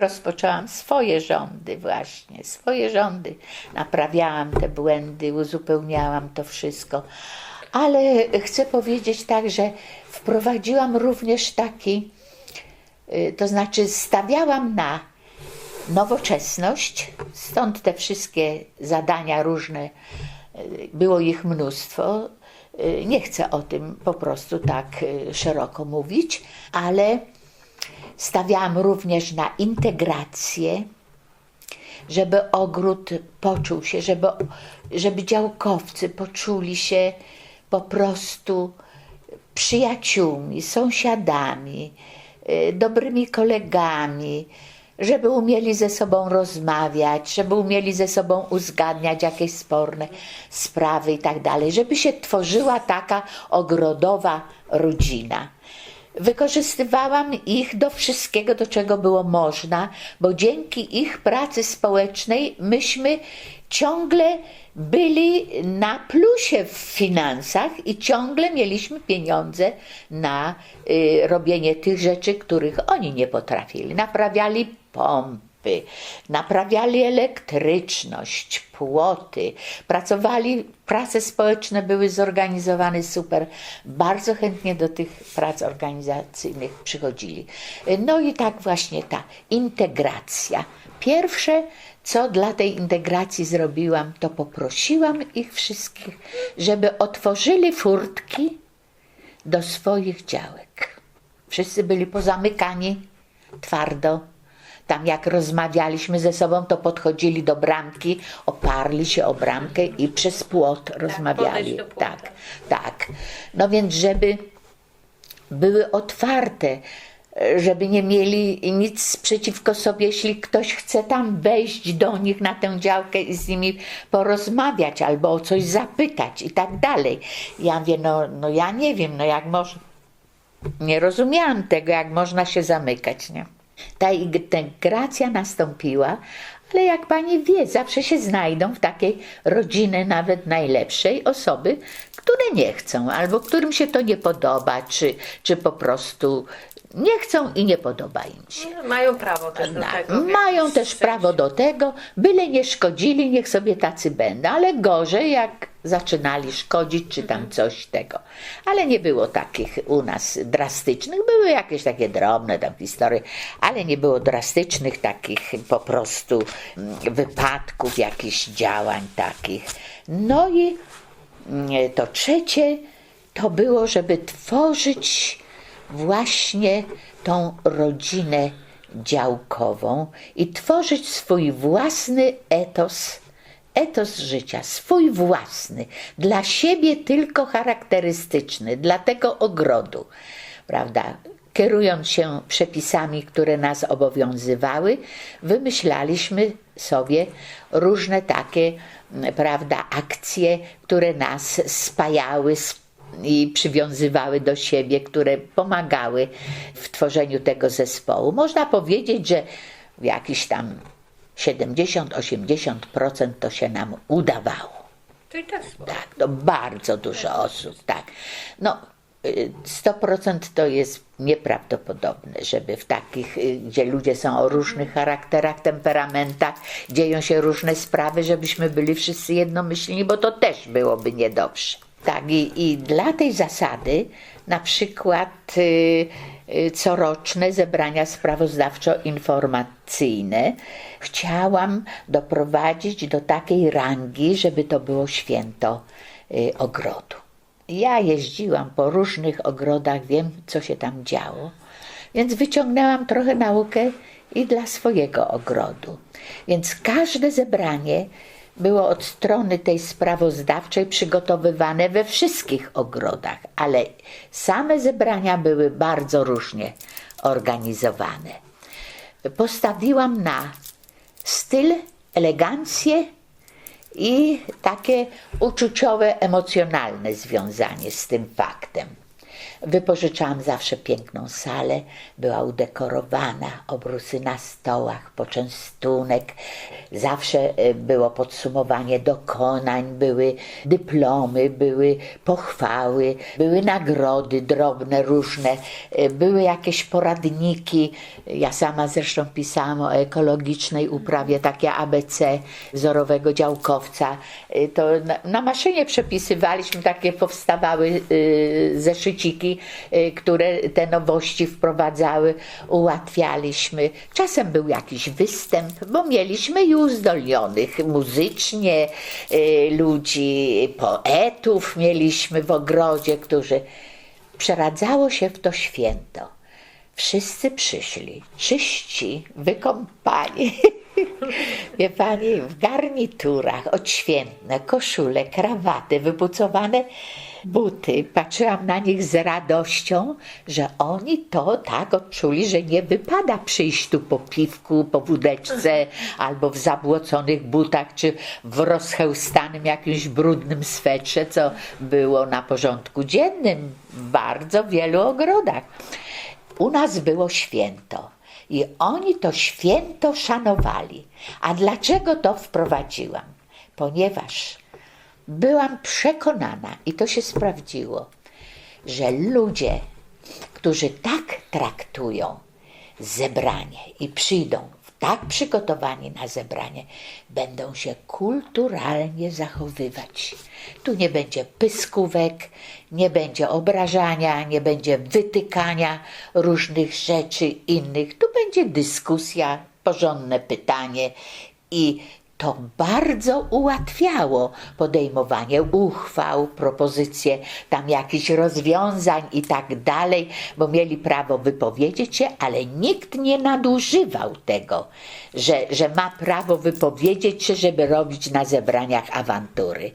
Rozpoczęłam swoje rządy, właśnie, swoje rządy. Naprawiałam te błędy, uzupełniałam to wszystko. Ale chcę powiedzieć tak, że wprowadziłam również taki, y, to znaczy stawiałam na nowoczesność, stąd te wszystkie zadania różne, y, było ich mnóstwo. Y, Nie chcę o tym po prostu tak szeroko mówić, ale stawiałam również na integrację, żeby ogród poczuł się, żeby, żeby działkowcy poczuli się po prostu przyjaciółmi, sąsiadami, y, dobrymi kolegami, żeby umieli ze sobą rozmawiać, żeby umieli ze sobą uzgadniać jakieś sporne sprawy i tak dalej, żeby się tworzyła taka ogrodowa rodzina. Wykorzystywałam ich do wszystkiego, do czego było można, bo dzięki ich pracy społecznej myśmy ciągle byli na plusie w finansach i ciągle mieliśmy pieniądze na y, robienie tych rzeczy, których oni nie potrafili. Naprawiali pompy, naprawiali elektryczność, płoty, pracowali, prace społeczne były zorganizowane super. Bardzo chętnie do tych prac organizacyjnych przychodzili. No i tak właśnie ta integracja. Pierwsze, co dla tej integracji zrobiłam, to poprosiłam ich wszystkich, żeby otworzyli furtki do swoich działek. Wszyscy byli pozamykani twardo. Tam jak rozmawialiśmy ze sobą, to podchodzili do bramki, oparli się o bramkę i przez płot rozmawiali. do płota. Tak, tak. No więc żeby były otwarte, żeby nie mieli nic przeciwko sobie, jeśli ktoś chce tam wejść do nich na tę działkę i z nimi porozmawiać albo o coś zapytać i tak dalej. Ja mówię, no, no ja nie wiem, no jak można, nie rozumiałam tego, jak można się zamykać, nie? Ta integracja nastąpiła, ale jak pani wie, zawsze się znajdą w takiej rodziny nawet najlepszej osoby, które nie chcą, albo którym się to nie podoba, czy, czy po prostu nie chcą i nie podoba im się. No, Mają prawo też do tego. Mają też prawo do tego, byle nie szkodzili, niech sobie tacy będą, ale gorzej jak zaczynali szkodzić, czy Mhm. tam coś tego. Ale nie było takich u nas drastycznych, były jakieś takie drobne tam historie, ale nie było drastycznych takich po prostu mm, wypadków, jakichś działań takich. No i mm, to trzecie to było, żeby tworzyć właśnie tą rodzinę działkową i tworzyć swój własny etos, etos życia, swój własny, dla siebie tylko charakterystyczny, dla tego ogrodu, prawda? Kierując się przepisami, które nas obowiązywały, wymyślaliśmy sobie różne takie, prawda, akcje, które nas spajały, sp- i przywiązywały do siebie, które pomagały w tworzeniu tego zespołu. Można powiedzieć, że jakiś tam 70-80% to się nam udawało. Czyli sporo. Tak, to bardzo dużo osób, tak. No, y, 100% to jest nieprawdopodobne, żeby w takich, y, gdzie ludzie są o różnych charakterach, temperamentach, dzieją się różne sprawy, żebyśmy byli wszyscy jednomyślni, bo to też byłoby niedobrze. Tak, i, i dla tej zasady na przykład y, y, coroczne zebrania sprawozdawczo-informacyjne chciałam doprowadzić do takiej rangi, żeby to było święto y, ogrodu. Ja jeździłam po różnych ogrodach, wiem co się tam działo, więc wyciągnęłam trochę naukę i dla swojego ogrodu. Więc każde zebranie było od strony tej sprawozdawczej przygotowywane we wszystkich ogrodach, ale same zebrania były bardzo różnie organizowane. Postawiłam na styl, elegancję i takie uczuciowe, emocjonalne związanie z tym faktem. Wypożyczałam zawsze piękną salę, była udekorowana, obrusy na stołach, poczęstunek. Zawsze e, było podsumowanie dokonań, były dyplomy, były pochwały, były nagrody drobne, różne, e, były jakieś poradniki. Ja sama zresztą pisałam o ekologicznej uprawie, takie ABC wzorowego działkowca. E, To na, na maszynie przepisywaliśmy, takie powstawały y, zeszyciki, y, które te nowości wprowadzały, ułatwialiśmy. Czasem był jakiś występ, bo mieliśmy i uzdolnionych muzycznie y, ludzi, poetów mieliśmy w ogrodzie, którzy przeradzało się w to święto. Wszyscy przyszli, czyści, wykąpani. Wie pani, w garniturach, odświętne, koszule, krawaty, wypucowane buty. Patrzyłam na nich z radością, że oni to tak odczuli, że nie wypada przyjść tu po piwku, po wódeczce, albo w zabłoconych butach, czy w rozchełstanym jakimś brudnym swetrze, co było na porządku dziennym w bardzo wielu ogrodach. U nas było święto i oni to święto szanowali. A dlaczego to wprowadziłam? Ponieważ byłam przekonana, i to się sprawdziło, że ludzie, którzy tak traktują zebranie i przyjdą tak przygotowani na zebranie, będą się kulturalnie zachowywać. Tu nie będzie pyskówek, nie będzie obrażania, nie będzie wytykania różnych rzeczy innych. Tu będzie dyskusja, porządne pytanie i to bardzo ułatwiało podejmowanie uchwał, propozycje tam jakichś rozwiązań i tak dalej, bo mieli prawo wypowiedzieć się, ale nikt nie nadużywał tego, że, że ma prawo wypowiedzieć się, żeby robić na zebraniach awantury,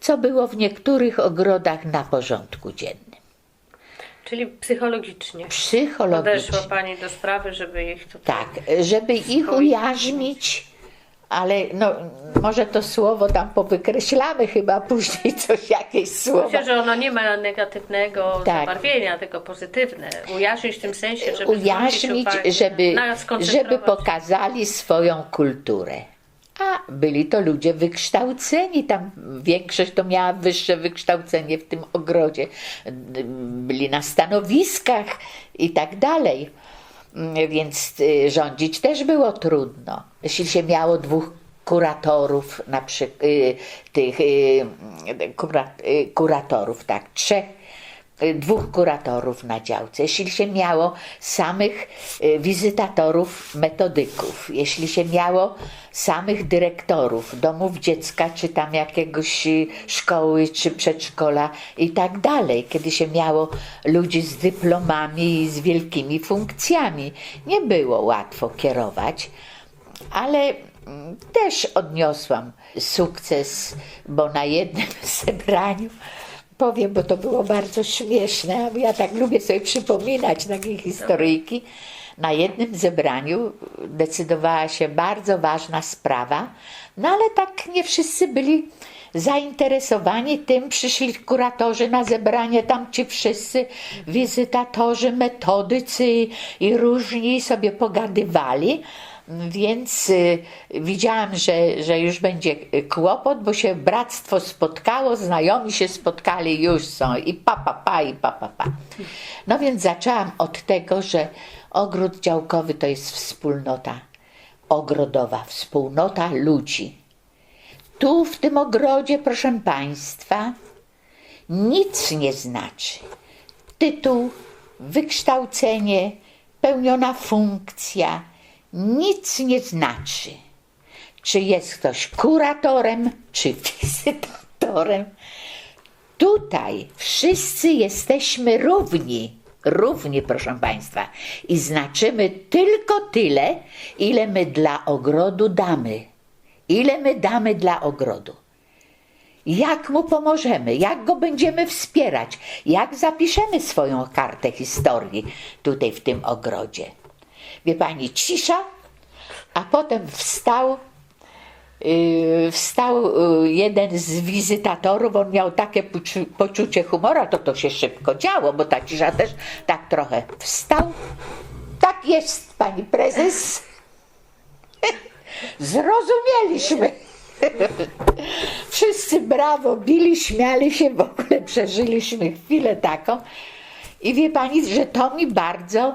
co było w niektórych ogrodach na porządku dziennym. Czyli psychologicznie. Psychologicznie. Podeszła Pani do sprawy, żeby ich tutaj... Tak, żeby ich ujarzmić, ale no, może to słowo tam powykreślamy chyba później coś, jakieś słowa. Myślę, że ono nie ma negatywnego Tak. zabarwienia, tylko pozytywne. Ujarzmić w tym sensie, żeby uwagę, żeby, żeby pokazali swoją kulturę. A byli to ludzie wykształceni, tam większość to miała wyższe wykształcenie w tym ogrodzie, byli na stanowiskach i tak dalej. Mm, Więc y, rządzić też było trudno. Jeśli się miało dwóch kuratorów, na przykład tych y, kura, y, kuratorów, tak, trzech dwóch kuratorów na działce, jeśli się miało samych y, wizytatorów, metodyków, jeśli się miało samych dyrektorów domów dziecka, czy tam jakiegoś y, szkoły, czy przedszkola i tak dalej, kiedy się miało ludzi z dyplomami i z wielkimi funkcjami. Nie było łatwo kierować, ale mm, też odniosłam sukces, bo na jednym zebraniu powiem, bo to było bardzo śmieszne, a ja tak lubię sobie przypominać takie historyjki. Na jednym zebraniu decydowała się bardzo ważna sprawa, no ale tak nie wszyscy byli zainteresowani tym. Przyszli kuratorzy na zebranie, tam ci wszyscy wizytatorzy, metodycy i różni sobie pogadywali. Więc y, widziałam, że, że już będzie kłopot, bo się bractwo spotkało, znajomi się spotkali, już są i pa, pa, pa, i pa, pa, pa. No więc zaczęłam od tego, że ogród działkowy to jest wspólnota ogrodowa, wspólnota ludzi. Tu w tym ogrodzie, proszę Państwa, nic nie znaczy. Tytuł, wykształcenie, pełniona funkcja, nic nie znaczy. Czy jest ktoś kuratorem, czy wizytatorem. Tutaj wszyscy jesteśmy równi. Równi, proszę Państwa. I znaczymy tylko tyle, ile my dla ogrodu damy. Ile my damy dla ogrodu. Jak mu pomożemy, jak go będziemy wspierać, jak zapiszemy swoją kartę historii tutaj w tym ogrodzie. Wie pani, cisza, a potem wstał y, wstał y, jeden z wizytatorów, on miał takie poczu- poczucie humoru, a to to się szybko działo, bo ta cisza też tak trochę wstał. Tak jest, pani prezes. Zrozumieliśmy. Wszyscy brawo, bili, śmiali się, w ogóle przeżyliśmy chwilę taką. I wie pani, że to mi bardzo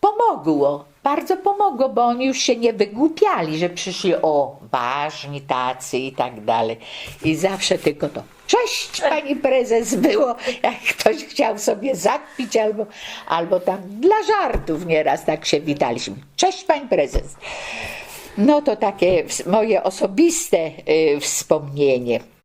pomogło. Bardzo pomogło, bo oni już się nie wygłupiali, że przyszli o ważni tacy i tak dalej. I zawsze tylko to. Cześć pani prezes było, jak ktoś chciał sobie zakpić albo, albo tam dla żartów nieraz tak się witaliśmy. Cześć pani prezes. No to takie moje osobiste y, wspomnienie.